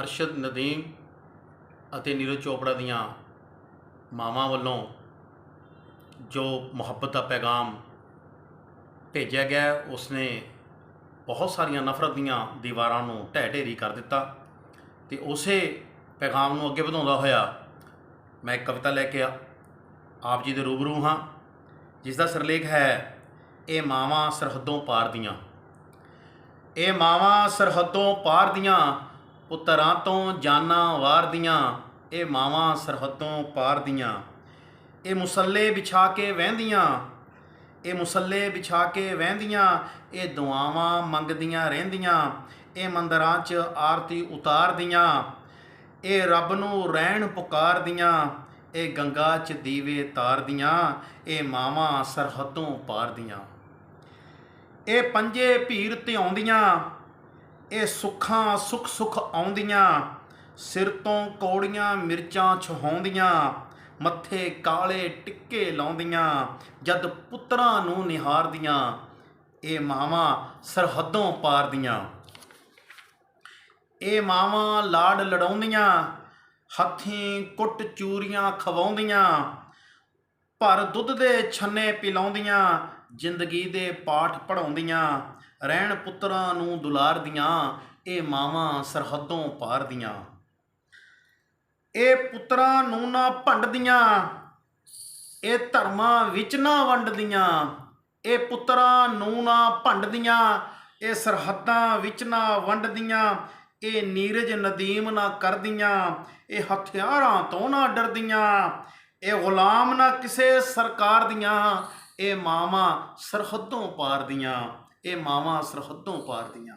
ਅਰਸ਼ਦ ਨਦੀਮ ਅਤੇ ਨੀਰਜ ਚੋਪੜਾ ਦੀਆਂ ਮਾਵਾਂ ਵੱਲੋਂ ਜੋ ਮੁਹੱਬਤ ਦਾ ਪੈਗਾਮ ਭੇਜਿਆ ਗਿਆ ਹੈ, ਉਸਨੇ ਬਹੁਤ ਸਾਰੀਆਂ ਨਫ਼ਰਤ ਦੀਆਂ ਦੀਵਾਰਾਂ ਨੂੰ ਢਹਿ ਢੇਰੀ ਕਰ ਦਿੱਤਾ ਤੇ ਉਸੇ ਪੈਗਾਮ ਨੂੰ ਅੱਗੇ ਵਧਾਉਂਦਾ ਹੋਇਆ ਮੈਂ ਇੱਕ ਕਵਿਤਾ ਲੈ ਕੇ ਆ- ਆਪ ਜੀ ਦੇ ਰੂਬਰੂ ਹਾਂ ਜਿਸ ਦਾ ਸਿਰਲੇਖ ਹੈ ਇਹ ਮਾਵਾਂ ਸਰਹੱਦੋਂ ਪਾਰ ਦੀਆਂ। ਇਹ ਮਾਵਾਂ ਸਰਹੱਦੋਂ ਪਾਰ ਦੀਆਂ ਪੁੱਤਰਾਂ ਤੋਂ ਜਾਨਾਂ ਵਾਰਦੀਆਂ ਇਹ ਮਾਵਾਂ ਸਰਹੱਦੋਂ ਪਾਰ ਦੀਆਂ। ਇਹ ਮੁਸੱਲੇ ਵਿਛਾ ਕੇ ਵਹਿੰਦੀਆਂ, ਇਹ ਮੁਸੱਲੇ ਵਿਛਾ ਕੇ ਵਹਿੰਦੀਆਂ, ਇਹ ਦੁਆਵਾਂ ਮੰਗਦੀਆਂ ਰਹਿੰਦੀਆਂ, ਇਹ ਮੰਦਰਾਂ 'ਚ ਆਰਤੀ ਉਤਾਰਦੀਆਂ, ਇਹ ਰੱਬ ਨੂੰ ਰਹਿਣ ਪੁਕਾਰਦੀਆਂ, ਇਹ ਗੰਗਾ 'ਚ ਦੀਵੇ ਤਾਰਦੀਆਂ, ਇਹ ਮਾਵਾਂ ਸਰਹੱਦੋਂ ਪਾਰਦੀਆਂ ਇਹ ਪੰਜੇ ਭੀਰ ਧਿਆਉਂਦੀਆਂ ਇਹ ਸੁੱਖਾਂ ਸੁਖ ਸੁਖ ਆਉਂਦੀਆਂ, ਸਿਰ ਤੋਂ ਕੌੜੀਆਂ ਮਿਰਚਾਂ ਛਹਾਉਂਦੀਆਂ, ਮੱਥੇ ਕਾਲੇ ਟਿੱਕੇ ਲਾਉਂਦੀਆਂ, ਜਦ ਪੁੱਤਰਾਂ ਨੂੰ ਨਿਹਾਰਦੀਆਂ, ਇਹ ਮਾਵਾਂ ਸਰਹੱਦੋਂ ਪਾਰਦੀਆਂ। ਇਹ ਮਾਵਾਂ ਲਾੜ ਲੜਾਉਂਦੀਆਂ, ਹੱਥੀਂ ਕੁੱਟ ਚੂਰੀਆਂ ਖਵਾਉਂਦੀਆਂ, ਭਰ ਦੁੱਧ ਦੇ ਛੰਨੇ ਪਿਲਾਉਂਦੀਆਂ ਜ਼ਿੰਦਗੀ ਦੇ ਪਾਠ ਪੜਾਉਂਦੀਆਂ ਰਹਿਣ ਪੁੱਤਰਾਂ ਨੂੰ ਦੁਲਾਰਦੀਆਂ, ਇਹ ਮਾਵਾਂ ਸਰਹੱਦੋਂ ਪਾਰਦੀਆਂ। ਇਹ ਪੁੱਤਰਾਂ ਨੂੰ ਨਾ ਭੰਡਦੀਆਂ, ਇਹ ਧਰਮਾਂ ਵਿੱਚ ਨਾ ਵੰਡਦੀਆਂ। ਇਹ ਪੁੱਤਰਾਂ ਨੂੰ ਨਾ ਭੰਡਦੀਆਂ, ਇਹ ਸਰਹੱਦਾਂ ਵਿੱਚ ਨਾ ਵੰਡਦੀਆਂ। ਇਹ ਨੀਰਜ ਨਦੀਮ ਨਾ ਕਰਦੀਆਂ, ਇਹ ਹਥਿਆਰਾਂ ਤੋਂ ਨਾ ਡਰਦੀਆਂ। ਇਹ ਗੁਲਾਮ ਨਾ ਕਿਸੇ ਸਰਕਾਰ ਦੀਆਂ ਇਹ ਮਾਵਾਂ ਸਰਹੱਦੋਂ ਪਾਰ ਦੀਆਂ, ਇਹ ਮਾਵਾਂ ਸਰਹੱਦੋਂ ਪਾਰ ਦੀਆਂ।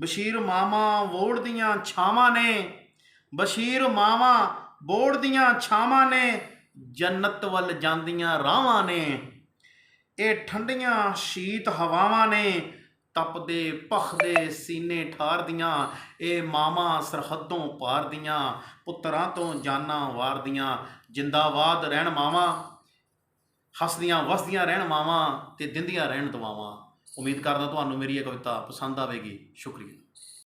ਬਸ਼ੀਰ ਮਾਵਾਂ ਵੋੜ ਦੀਆਂ ਛਾਵਾਂ ਨੇ, ਬਸ਼ੀਰ ਮਾਵਾਂ ਬੋੜ ਦੀਆਂ ਛਾਵਾਂ ਨੇ, ਜੰਨਤ ਵੱਲ ਜਾਂਦੀਆਂ ਰਾਹਾਂ ਨੇ। ਇਹ ਠੰਡੀਆਂ ਸ਼ੀਤ ਹਵਾਵਾਂ ਨੇ, ਤਪਦੇ ਭਖਦੇ ਸੀਨੇ ਠਾਰਦੀਆਂ ਇਹ ਮਾਵਾਂ ਸਰਹੱਦੋਂ ਪਾਰਦੀਆਂ ਪੁੱਤਰਾਂ ਤੋਂ ਜਾਨਾਂ ਵਾਰਦੀਆਂ ਜਿੰਦਾਬਾਦ ਰਹਿਣ ਮਾਵਾਂ। ਹੱਸਦੀਆਂ, ਵਸਦੀਆਂ ਰਹਿਣ ਮਾਵਾਂ ਤੇ ਦਿੰਦੀਆਂ ਰਹਿਣ ਦੁਆਵਾਂ। ਉਮੀਦ ਕਰਦਾ ਤੁਹਾਨੂੰ ਮੇਰੀ ਇਹ ਕਵਿਤਾ ਪਸੰਦ ਆਵੇਗੀ। ਸ਼ੁਕਰੀਆ।